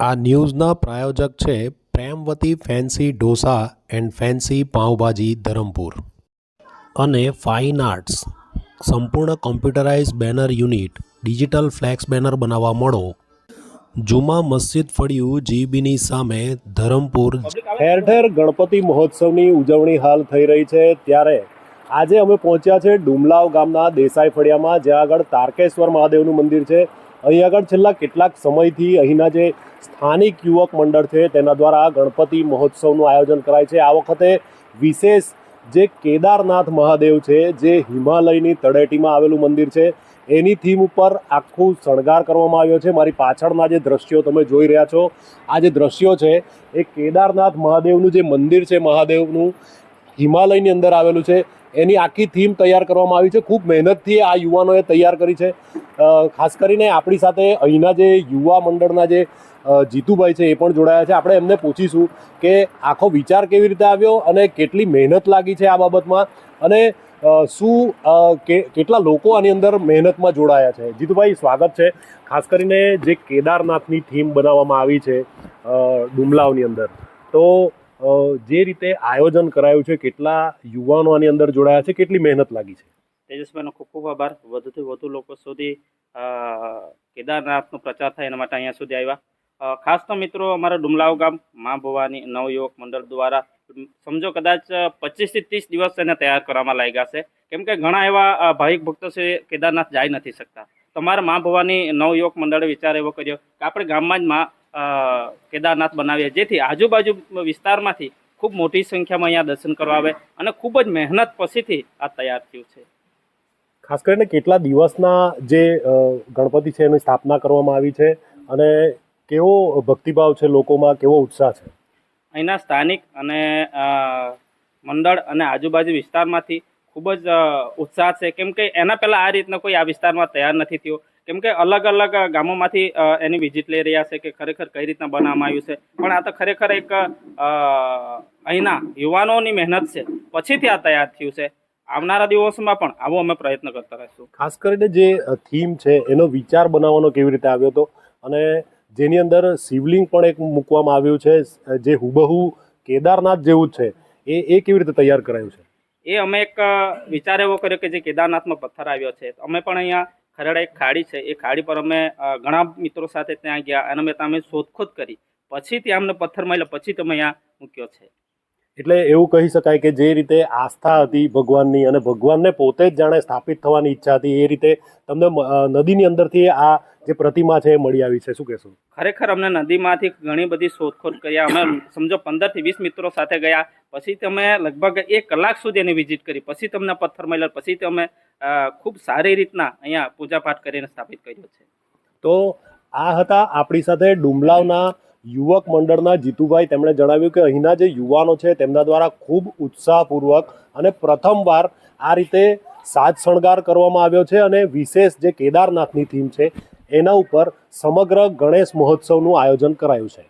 આ ન્યૂઝના પ્રાયોજક છે Premvati fancy dosa and fancy pav bhaji Dharampur. અને ફાઇન આર્ટ્સ. સંપૂર્ણ computerise banner unit, digital flex banner બનાવવા મળો. જુમા મસ્જિદ ફળિયું જીબીની સામે ધરમપુર ઠેર ઠેર ગણપતિ મહોત્સવની ઉજવણી હાલ થઈ રહી છે ત્યારે આજે અમે પહોંચ્યા છે ડુમલાવ ગામના દેસાઈ ફળિયામાં જ્યાં આગળ તારકેશ્વર મહાદેવનું મંદિર છે. અહીં આગળ છેલ્લા કેટલાક સમયથી અહીંના જે સ્થાનિક યુવક મંડળ છે તેના દ્વારા ગણપતિ મહોત્સવનું આયોજન કરાય છે. આ વખતે વિશેષ જે કેદારનાથ મહાદેવ છે, જે હિમાલયની તળેટીમાં આવેલું મંદિર છે, એની થીમ ઉપર આખું શણગાર કરવામાં આવ્યો છે. મારી પાછળના જે દ્રશ્યો તમે જોઈ રહ્યા છો, આ જે દ્રશ્યો છે, એ કેદારનાથ મહાદેવનું જે મંદિર છે, મહાદેવનું હિમાલયની અંદર આવેલું છે, એની આખી થીમ તૈયાર કરવામાં આવી છે. ખૂબ મહેનતથી આ યુવાનોએ તૈયાર કરી છે. ખાસ કરીને આપણી સાથે અહીંના જે યુવા મંડળના જે જીતુભાઈ છે એ પણ જોડાયા છે. આપણે એમને પૂછીશું કે આખો વિચાર કેવી રીતે આવ્યો અને કેટલી મહેનત લાગી છે આ બાબતમાં અને શું કેટલા લોકો આની અંદર મહેનતમાં જોડાયા છે. જીતુભાઈ, સ્વાગત છે. ખાસ કરીને જે કેદારનાથની થીમ બનાવવામાં આવી છે ડુમલાઓની અંદર. તો જે રીતે આયોજન કરાયું છે, કેટલા યુવાનો આની અંદર જોડાયા છે, કેટલી મહેનત લાગી છે? તેજસભાઈનો ખૂબ ખૂબ આભાર. વધુથી વધુ લોકો સુધી કેદારનાથનો પ્રચાર થાય એના માટે અહીંયા સુધી આવ્યા. ખાસ તો મિત્રો અમારા ડુમલાવ ગામ મા ભવાની નવયુવક મંડળ દ્વારા સમજો કદાચ પચીસથી ત્રીસ દિવસ એને તૈયાર કરવામાં લાગ્યા છે. કેમ કે ઘણા એવા ભાવિક ભક્તો છે કેદારનાથ જઈ નથી શકતા. તો અમારા મા ભવાની નવયુવક મંડળે વિચાર એવો કર્યો કે આપણે ગામમાં જ મા કેદારનાથ બનાવીએ. જેથી આજુબાજુ વિસ્તારમાંથી ખૂબ મોટી સંખ્યામાં અહીંયા દર્શન કરવા આવે અને ખૂબ જ મહેનત પછીથી આ તૈયાર થયું છે. ખાસ કરીને કેટલા દિવસના જે ગણપતિ છે એની સ્થાપના કરવામાં આવી છે અને કેવો ભક્તિભાવ છે લોકોમાં? કેવો ઉત્સાહ છે? અહીંના સ્થાનિક અને મંડળ અને આજુબાજુ વિસ્તારમાંથી ખૂબ જ ઉત્સાહ છે. કેમ કે એના પહેલાં આ રીતના કોઈ આ વિસ્તારમાં તૈયાર નથી થયો. કેમ કે અલગ અલગ ગામોમાંથી એની વિઝિટ લઈ રહ્યા છે કે ખરેખર કઈ રીતના બનાવવામાં આવ્યું છે. પણ આ તો ખરેખર એક અહીંના યુવાનોની મહેનત છે. પછીથી આ તૈયાર થયું છે. આવનારા દિવસોમાં પણ આવો અમે પ્રયત્ન કરતા રહીશું. ખાસ કરીને જે થીમ છે એનો વિચાર બનાવવાનો કેવી રીતે આવ્યો હતો? અને જેની અંદર શિવલિંગ પણ એક મૂકવામાં આવ્યું છે જે હુબહુ કેદારનાથ જેવું જ છે. એ એ કેવી રીતે તૈયાર કરાયું છે? એ અમે એક વિચાર એવો કર્યો કે જે કેદારનાથમાં પથ્થર આવ્યો છે. અમે પણ અહીંયા ખરેડા એક ખાડી છે. એ ખાડી પર અમે ઘણા મિત્રો સાથે ત્યાં ગયા અને અમે ત્યાં અમે શોધખોદ કરી. પછી ત્યાં અમને પથ્થર મળ્યો પછી તમે અહીંયા મૂક્યો છે. એટલે એવું કહી શકાય કે જે રીતે આસ્થા હતી ભગવાનની અને ભગવાનને પોતે જ જાણે સ્થાપિત થવાની ઈચ્છા હતી એ રીતે તમને નદીની અંદરથી આ જે પ્રતિમા છે એ મળી આવી છે શું કહેશો? ખરેખર અમને નદીમાંથી ઘણી બધી શોધખોળ કર્યા અમે સમજો પંદરથી વીસ મિત્રો સાથે ગયા પછી તમે લગભગ એક કલાક સુધી એની વિઝિટ કરી પછી તમને પથ્થર મળ્યા પછી તમે ખૂબ સારી રીતના અહીંયા પૂજાપાઠ કરીને સ્થાપિત કર્યો છે. તો આ હતા આપણી સાથે ડુમલાવના યુવક મંડળના જીતુભાઈ. તેમણે જણાવ્યું કે અહીંના જે યુવાનો છે તેમના દ્વારા ખૂબ ઉત્સાહપૂર્વક અને પ્રથમવાર આ રીતે સાજ શણગાર કરવામાં આવ્યો છે અને વિશેષ જે કેદારનાથની થીમ છે એના ઉપર સમગ્ર ગણેશ મહોત્સવનું આયોજન કરાયું છે.